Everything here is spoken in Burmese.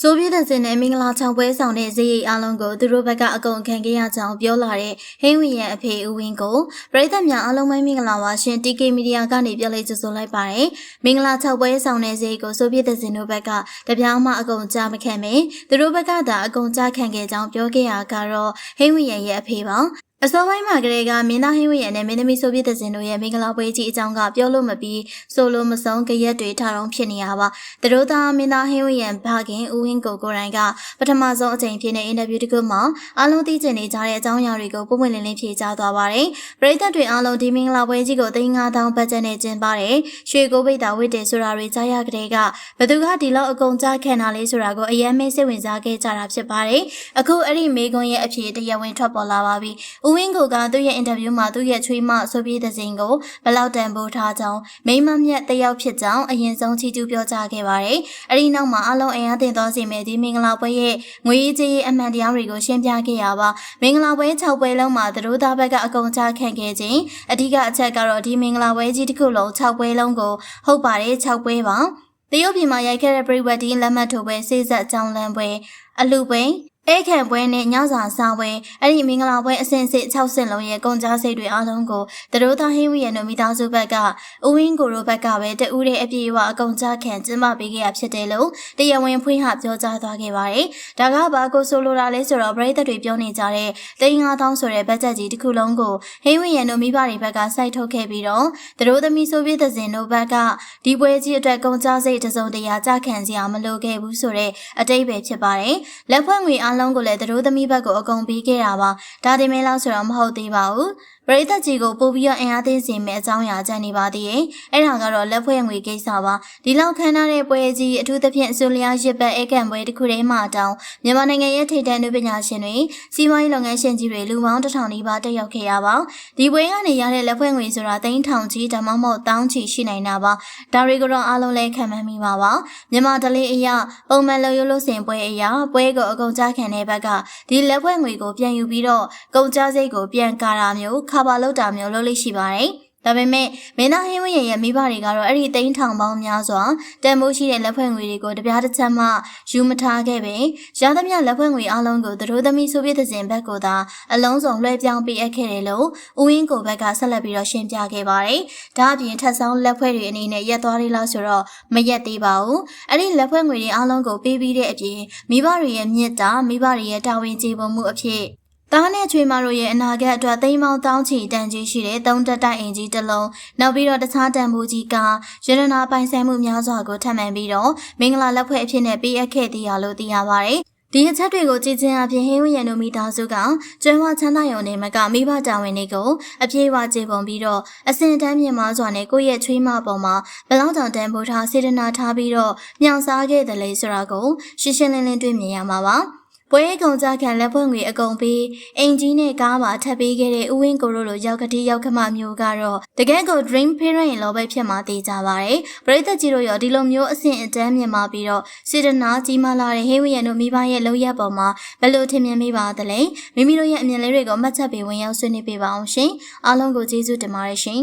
ဆိုဗီယက်စစ်နဲ့မင်္ဂလာချောင်ပွဲဆောင်တဲ့ဇေယိအားလုံးကိုသူတို့ဘက်ကအကုန်ခံခဲ့ရကြောင်းပြောလာတဲ့ဟင်းဝီရဲ့အဖေဦးဝင်းကိုပြည်သက်များအားလုံးပဲမင်္ဂလာပါရှင် TK Media ကနေပြောလိုက်ကြဆိုလိုက်ပါတယ်မင်္ဂလာချောင်ပွဲဆောင်တဲ့ဇေယိကိုဆိုဗီယက်စစ်တို့ဘက်ကတပြားမှအကုန်ကြားမခံပဲသူတို့ဘက်ကသာအကုန်ကြားခံခဲ့ကြောင်းပြောခဲ့ရကတော့ဟင်းဝီရဲ့အဖေပါ အစောပိုင်းမှာကလေးကမင်းသားဟင်းဝင်းရဲ့နဲ့မင်းသမီးဆိုဗီယက်စင်တို့ရဲ့မင်္ဂလာပွဲကြီးအကြောင်းကပြောလို့မပြီးဆိုလို့မဆုံးကြရက်တွေထားတော့ဖြစ်နေရပါသူတို့သားမင်းသားဟင်းဝင်းရဲ့ဖခင်ဦးဝင်းကိုကိုရိုင်းကပထမဆုံးအကြိမ်ဖြစ်နေအင်တာဗျူးတစ်ခုမှာအားလုံးသိကျင်နေကြတဲ့အကြောင်းအရာတွေကိုပုံမှန်လင်းလင်းဖြေကြားသွားပါတယ်ပရိသတ်တွေအားလုံးဒီမင်္ဂလာပွဲကြီးကို3000ဘတ်ဂျက်နဲ့ကျင်းပတယ်ရွှေကိုပိတ်တာဝိတ္တေဆိုတာတွေကြားရကြတဲ့ကဘသူကဒီလောက်အကုန်ကြားခံတာလဲဆိုတာကိုအယမ်းမဲစိတ်ဝင်စားခဲ့ကြတာဖြစ်ပါတယ်အခုအဲ့ဒီမေကွန်ရဲ့အဖြေတရားဝင်ထွက်ပေါ်လာပါပြီဦးဝင်းကိုကသူ့ရဲ့အင်တာဗျူးမှာသူ့ရဲ့ချွေးမဆိုပြီးတဲ့စဉ်ကိုဘလောက်တန်ဖိုးထားကြောင်းမိမမြတ်တယောက်ဖြစ်ကြောင်းအရင်ဆုံးချီးကျူးပြောကြားခဲ့ပါတယ်။အဲဒီနောက်မှာအလုံးအင်အားတင်သွားစေမယ့်ဒီမင်္ဂလာပွဲရဲ့ငွေကြေးအမှန်တရားတွေကိုရှင်းပြခဲ့ရပါမင်္ဂလာပွဲ6ပွဲလုံးမှာသူတို့သားဘက်ကအကုန်ချခံခဲ့ခြင်းအဓိကအချက်ကတော့ဒီမင်္ဂလာပွဲကြီးတစ်ခုလုံး6ပွဲလုံးကိုဟုတ်ပါတယ်6ပွဲပါတရုတ်ပြည်မှာရိုက်ခဲ့တဲ့ပရိဝတ်ဒီလက်မှတ်ထိုးပွဲစေ့ဆက်ကြောင်းလမ်းပွဲအလူပွဲ အဲခံပွဲနဲ့ညစာစားပွဲအဲ့ဒီမင်္ဂလာပွဲအစင်စစ်6ဆင့်လုံးရဲ့ကုန်ကြားစိတ်တွေအားလုံးကိုတရိုးသားဟင်းဝီရဲ့နိုမီသားစုဘက်ကဦးဝင်းကိုရိုဘက်ကပဲတဦးတဲ့အပြေအဝအကုန်ကြားခံကျင်းပပေးခဲ့ရဖြစ်တယ်လို့တရားဝင်ဖွင့်ဟပြောကြားသွားခဲ့ပါတယ်။ဒါကဘာကိုဆိုလိုတာလဲဆိုတော့ပရိသတ်တွေပြောနေကြတဲ့3,000ဆိုတဲ့ဘတ်ဂျက်ကြီးတစ်ခုလုံးကိုဟင်းဝီရဲ့နိုမီပါတွေဘက်ကစိုက်ထုတ်ခဲ့ပြီးတော့တရိုးသမီးဆိုဗီယက်သင်တို့ဘက်ကဒီပွဲကြီးအတွက်ကုန်ကြားစိတ်တစုံတရာကြခံစရာမလိုခဲ့ဘူးဆိုတဲ့အတိတ်ပဲဖြစ်ပါတယ်။လက်ဖွဲ့ငွေအားလုံးကိုလည်းသူတို့သမီးဘက်ကိုအကုန်ပေးခဲ့တာပါဒါတင်မဲလောက်ဆိုတော့မဟုတ်သေးပါဘူး ပရိသတ်ကြီးကိုပို့ပြီးတော့အင်အားသိစေမယ့်အကြောင်းအရာကြံနေပါသေးတယ်။အဲ့ဒါကတော့လက်ဖွဲ့ငွေကိစ္စပါ။ဒီလောက်ခမ်းနားတဲ့ပွဲကြီးအထူးသဖြင့်အစိုးလျားရစ်ပတ်အဲကန်ပွဲတစ်ခုတည်းမှတောင်းမြန်မာနိုင်ငံရဲ့ထိပ်တန်းနုပညာရှင်တွေစီးပွားရေးလုပ်ငန်းရှင်ကြီးတွေလူပေါင်းတစ်ထောင်နီးပါးတက်ရောက်ခဲ့ရပါ။ဒီပွဲကနေရတဲ့လက်ဖွဲ့ငွေဆိုတာသိန်းထောင်ကြီးဒါမှမဟုတ်တောင်းချီရှိနိုင်တာပါ။ဒါတွေကတော့အားလုံးလည်းခံမှန်းမိပါပါ။မြန်မာဒလေးအရာပုံမှန်လုံရုပ်လို့စင်ပွဲအရာပွဲကိုအကုန်ကြခံတဲ့ဘက်ကဒီလက်ဖွဲ့ငွေကိုပြန်ယူပြီးတော့ကုန်ကြစိတ်ကိုပြန်ကာတာမျိုးခါပါလောက်တာမျိုးလုပ်လိမ့်ရှိပါတယ်။ဒါပေမဲ့မင်းသားဟင်းဝင်းရဲ့မိဘတွေကတော့အဲ့ဒီတိန်းထောင်ပေါင်းများစွာတန်မိုးရှိတဲ့လက်ဖွဲ့ငွေတွေကိုတပြားတစ်ချက်မှယူမထားခဲ့ပဲရသမျှလက်ဖွဲ့ငွေအလုံးကိုသူတို့သမီးဆိုပြတဲ့စဉ်ဘက်ကိုသာအလုံးစုံလွှဲပြောင်းပေးအပ်ခဲ့တယ်လို့ဦးဝင်းကိုဘက်ကဆက်လက်ပြီးတော့ရှင်းပြခဲ့ပါတယ်။ဒါအပြင်ထပ်ဆောင်လက်ဖွဲ့တွေအနေနဲ့ရက်သွားလေးလားဆိုတော့မရက်သေးပါဘူး။အဲ့ဒီလက်ဖွဲ့ငွေတွေအလုံးကိုပေးပြီးတဲ့အပြင်မိဘတွေရဲ့မြစ်တာမိဘတွေရဲ့တာဝန်ကျေပုံမှုအဖြစ် သားနဲ့ချွေမတို့ရဲ့အနာဂတ်အတွက်သိမ်းမောင်းတောင်းချီတန်ကြီးရှိတဲ့သုံးတက်တိုက်အင်ကြီးတစ်လုံးနောက်ပြီးတော့တခြားတန်ဖိုးကြီးကရတနာပိုင်ဆိုင်မှုများစွာကိုထပ်မံပြီးတော့မင်္ဂလာလက်ဖွဲ့အဖြစ်နဲ့ပေးအပ်ခဲ့သေးရလို့သိရပါတယ်ဒီအချက်တွေကိုကြည်ကျင်အပြင်ဟင်းဝရံတို့မိသားစုကကျွမ်းဝချမ်းသာရုံနဲ့မကမိဘတာဝန်တွေကိုအပြေးဝကျေပုံပြီးတော့အစင်တန်းမြင့်မားစွာနဲ့ကိုယ့်ရဲ့ချွေးမပေါ်မှာဘလောက်တောင်တန်ဖိုးထားစေတနာထားပြီးတော့မြောင်စားခဲ့တယ်လေဆိုတာကိုရှင်းရှင်းလင်းလင်းတွေ့မြင်ရမှာပါ ပွဲကုန်ကြခံလက်ဖွဲ့ငွေအကုန်ပြီးအင်ကြီးနဲ့ကားပါထပ်ပေးခဲ့တဲ့ဥဝင်းကိုရိုလိုရောက်ကတိရောက်ခမမျိုးကတော့တကယ်ကို dream parent ရင်လောပဲဖြစ်မှသိကြပါတယ်ပရိသတ်ကြီးတို့ရောဒီလိုမျိုးအဆင့်အတန်းမြင်မှပြီးတော့စေတနာကြီးမားလာတဲ့ဟေးဝရံတို့မိဘရဲ့လောက်ရပေါ်မှာဘယ်လိုထင်မြင်မိပါသလဲမိမိတို့ရဲ့အမြင်လေးတွေကိုမှတ်ချက်ပေးဝင်ရောက်ဆွေးနွေးပေးပါအောင်ရှင်အားလုံးကိုကျေးဇူးတင်ပါတယ်ရှင်